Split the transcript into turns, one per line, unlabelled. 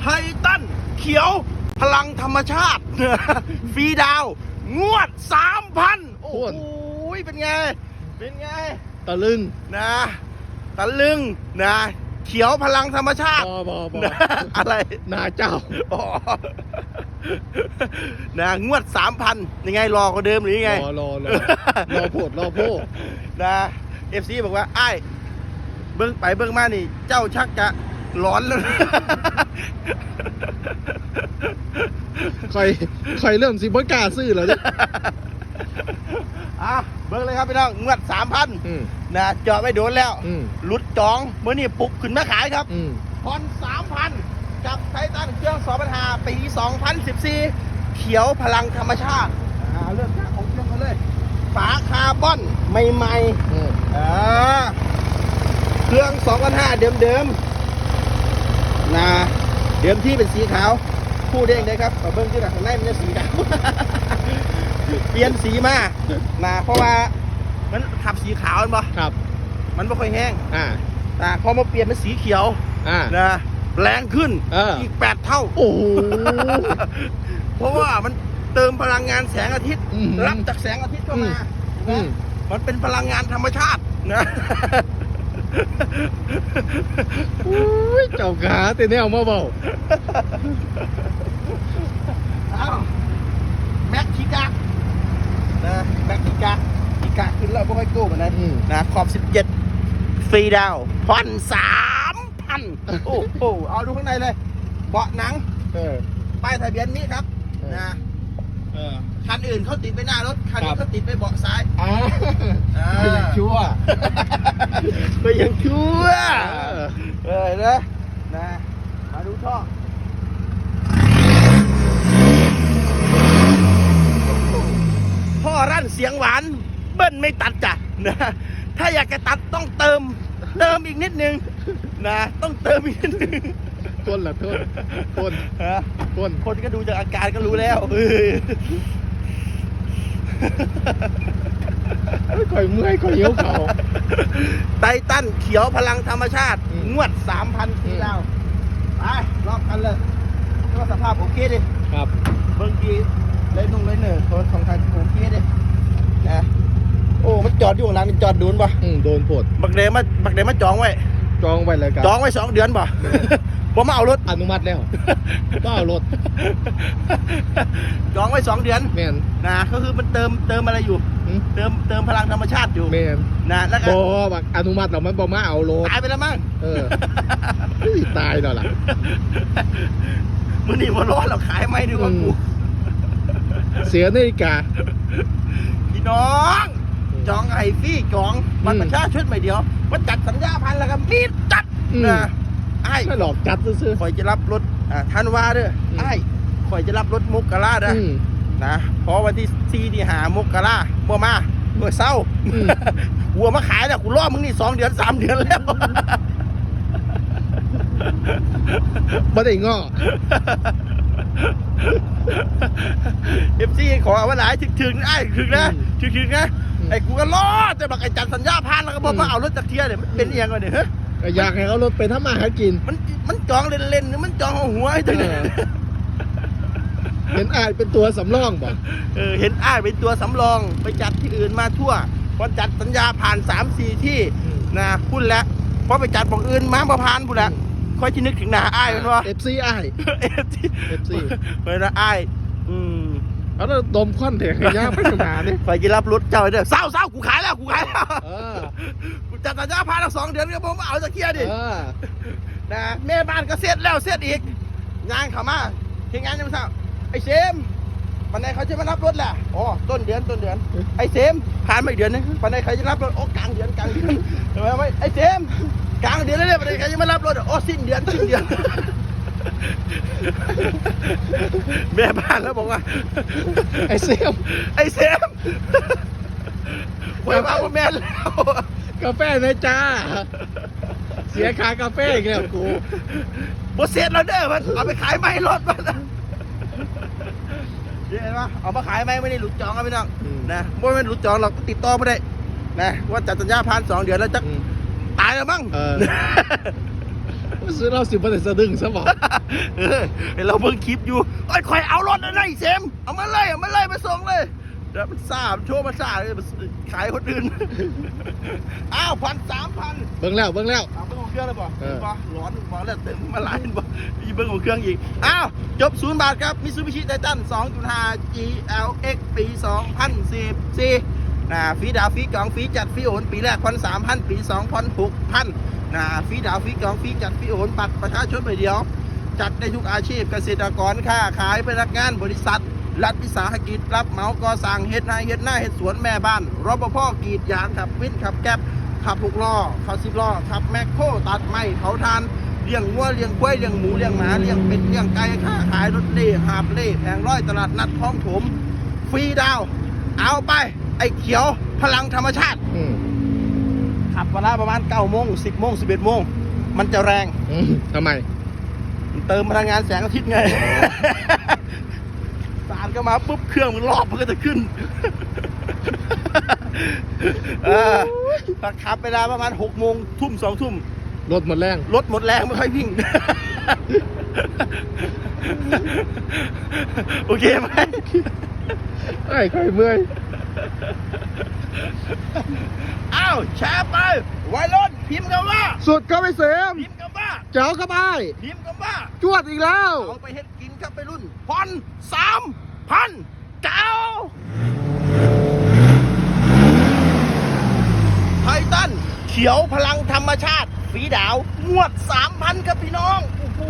ไททันเขียวพลังธรรมชาติ ฟรีดาว งวดสามพันโอ้โหเป็นไง เป็นไง
ตะลึง
นะ ตะลึงนะ เขียวพลังธรรมชาติ
บอบอบอ
นะอะไร
นาเจ้า
อ๋อนะงวดสามพันยังไงรอกว่าเดิมหรือยังไง
รอรอรอรอโพดรอโพด
นะเอฟซีบอกว่าไอ้ายเบิ้งไปเบิ้งมานี่ เจ้าชักจะ ร้อนแล้วนะ
ใครใครเริ่มสิบ่กล้าซื้อแล้วเนี่ย
อะเบิ้งเลยครับพี่น้องงวดสามพัน
อืม
นะเจาะไม่โดนแล้ว
อืม
หลุดจองเมื่อนี่ปลุกขึ้นมาขายครับ
อืม
ผ่อนสามพันกับไททันเครื่องสองพันหาปี2014 เขียวพลังธรรมชาติอ่าเริ่มจากของเครื่องกันเลยฝาคาร์บอนใหม่
อืม
ๆอ่าเครื่อง2,500เดิมๆ นะเดิมที่เป็นสีขาวพูดเองได้ครับขอเบิ้งที่หลังข้างในมันจะสีดำเปลี่ยนสีมานะเพราะว่ามันขับสีขาวมันบ่
ครับ
มันไม่ค่อยแห้ง
อ่า
นะพอมาเปลี่ยนเป็นสีเขียว
อ่า
นะแรงขึ้น
เอออี
กแปดเท่า
โอ้โห
เพราะว่ามันเติมพลังงานแสงอาทิตย์
อืม
รับจากแสงอาทิตย์เข้ามา
อืม
มันเป็นพลังงานธรรมชาตินะ
อุ้ยเจ้าขาแต่แนวมาเบา
เอาแม็กคิกานะแม็กคิกาคิกาขึ้นแล้วไม่ค่อยโก้เหมือนนั้น
อืม
นะขอบ17ฟรีดาวผ่อนสามพันโอ้โหเอาดูข้างในเลยเบาะหนัง
เออ
ป้ายทะเบียนนี้ครับ
เออ
นะ
เออ
คันอื่นเขาติดไปหน้ารถ คัน
ครั
นี้
บ
เขาติดไปเบาะซ้าย
อ่า
อ่า
ชั่ว
ก็ยังชั่ว
เออ
เออนะนะมาดูท่อท่อรั่นเสียงหวาน เบิ้ลไม่ตัดจ้ะนะถ้าอยากจะตัดต้องเติม เติมอีกนิดนึงนะต้องเติมอีกนิดนึง
ต้นละต้นต้น
ฮะ
ต้น
คนก็ดูจากอาการก็รู้แล้วเออ
ข่อยเมื่อยข่อยเหี่ยวเขา
ไททันเขียวพลังธรรมชาติ
อืม
งวด3,000ทีแล้วไปรอบคันเลยก็สภาพโอเคดิ
ครับ
เบิ่งกีเลยนุ่งเลยเนอรถของทางโอเคดินะโอ้มันจอดอยู่ข้างหลังนี่จอดดูนป่ะ
อืมโดนปวด
บักเดมาบักเดมาจองไว้
จองไว้เลยกัน
จองไว้สองเดือนป่ะผมมาเอารถ
อนุมัติแล้วก็เอารถ
จองไว้สองเดือน
แมน
นะก็คือมันเติมเติมอะไรอยู่
หึ
เติมเติมพลังธรรมชาติอยู่
แมน
นะแล้วก็
บอบักอนุมัติแล้วมันบอมาเอารถ
ตายไปแล้วมั้ง
เออเฮ้ยตายแล้วล่ะ
มันนี่มาร้อนเราขายไม่ดีกว่ากู
เสียนาฬิกา
พี่น้อง จองไอ้พี่จองมัน
อืม
ประชาชนไม่เดียว มันจัดสัญญาพันธุ์แล้วก็มีดจัด
อืม
นะไอ้
ไม่หลอกจัดซื้อ
คอยจะรับรถอ่าทันวาเด้อ
อืม
ไอ้คอยจะรับรถมุกกะลา
ๆ
เด้อ
อื
อ
ม
นะเพราะวันที่ซีที่หามุกกะลาเมื่อมาเมื่อเศร้า
อืม
วัวมาขายแล้วกูรอมึงนี่สองเดือนสามเดือนแล้ว
บ่ได้ง้อ
เอฟซีขอเอาไว้หลายถึงๆนะไอ้ถึงๆนะถึงๆนะ ไอ้กูก็รอดแต่บักไอ้จัดสัญญาพันธุ์แล้วก็บอกว่าเอารถจากเทียเนี่ยมันเป็นเอียงวะเนี่ยเฮ้ย
ก็อยากให้เขารถไปทำมาหากิน
มันมันจองเล่นๆหรือมันจองเอาหัวไอ้ตัวเนี่ย
เออเห็นอายเป็นตัวสำรองบ่
เออเห็นอ้ายเป็นตัวสำรองไปจัดที่อื่นมาทั่วพอจัดสัญญาผ่านสามสี่ที่นะพูดแล้วพอไปจัดบอกอื่นมาบ่ผ่านพูดแล้วค่อยที่นึกถึงหน้าอ้ายมันว่า
เอฟซีอาย
เอฟซี
FC
เฮ้ยนะอ้ายอืม
เอาแล้วดมควันแถงให้ยากพัฒนาเนี่ย
ไฟจะรับรถเจ้าเด้อเศร้าเศร้ากูขายแล้วกูขายแล้ว
เออ
กูจัดสัญญาผ่านแล้วสองเดือนก็ผมมาเอาจากเทียดิ
เออ
นะแม่บ้านก็เสร็จแล้วเสร็จอีกงานเขามาทีงานยังไม่ทราบไอ้เซมวันไหนเขาจะมารับรถล่ะอ๋อต้นเดือนต้นเดือน ไอ้เซมผ่านมาอีกเดือนนึงวันไหนใครจะรับรถโอ้กลางเดือนกลางเดือนเห็นไหมว่าไอ้เซมกลางเดือนแล้วเนี่ยวันไหนใครจะมารับรถโอ้สิ้นเดือนสิ้นเดือน แม่บ้านแล้วบอกว่า
ไอเซม
ไอ้เซมไว้มาว่าแม่นแล้ว
กาแฟนะจ้า เสียค่ากาแฟอีกแล้วกู
บเสร็จแล้วเด้อมันเอาไปขายไม่รถมันเห็นปะเอามาขายไหมไม่ได้หลุดจองกันพี่น้อง
อืม
นะไม่เป็นหลุดจองหรอกติดต่อไม่ได้นะว่าจัดสัญญาพันสองเดือนแล้วจะ
อืม
ตายแล้วมั้ง
เออ ซื้อเราสิบเปอร์เซ็นต์สะดึงซะบอก
เออเห็นเราเบิ่งคลิปอยู่ไอ้ยคอยเอารถนะนายเซมเอามาเลยเอามาเลยมาส่งเลยเดี๋ยวมันซ่ามันโชว์มาซ่าเลยมันขายคนอื่น อ้าวพันสามพัน
เบิ่งแล้วเบิ่งแล้ว
เอาเบิ้งของเครื่องเลยป่ะ
เออ
ป่ะร้อนบอกแล้วเต็มมาหลายป่ะมีเบิ้งของเครื่องอีก อ้าวจบศูนย์บาทครับมิซูบิชิไททัน2.5 GLX ปี 2014 นะฟรีดาวฟรีกล่องฟรีจัดฟรีโอนปีแรกพันสามพันปีสองพันหกพันนะฟรีดาวฟรีกล่องฟรีจัดฟรีโอนบัตรประชาชนไปเดียว จัดได้ทุกอาชีพเกษตรกรค้าขายพนักงานบริษัท รัฐวิสาหกิจ รับเหมาก่อสร้างเฮ็ดนาเฮ็ดหน้าเฮ็ดสวนแม่บ้านรปภกรีดยางขับวินขับแก๊บขับหกล้อขับสิบล้อขับแมคโครตัดไม้เผาทานเลี้ยงวัวเลี้ยงกล้วยเลี้ยงหมูเลี้ยงหมาเลี้ยงเป็ดเลี้ยงไก่ค้าขายรถเล่หาบเล่แผงร้อยตลาดนัดคลองถมฟรีดาว เอาไป ไอ้เขียวพลังธรรมชาติ
อืม
ขับเวลาประมาณ9โมง10โมง11โมง มันจะแรง
อืมทำไม
เติมพลังงานแสงอาทิตย์ไง สารก็มาปุ๊บเครื่องมันรอบมันก็จะขึ้น เออถ้าขับเวลาประมาณ6โมงทุ่มสองทุ่ม
รถหมดแรง
รถหมดแรงไม่ค่อยวิ่ง โอเคไหม
ไอ้ใครเมื่อย
อ้าวแชร์ไปไวรถพิมพ์กันว่า
สุดก็ไปเสริม
พิมพ์กันว่า
เจ้าก็ไป
พิมพ์กันว่า
จวดอีกแล้ว
เอาไปเฮ็ดกินครับไปรุ่นพันสามพันเก้าไททันเขียวพลังธรรมชาติฝีดาวงวดสามพันครับพี่น้องโอ้โห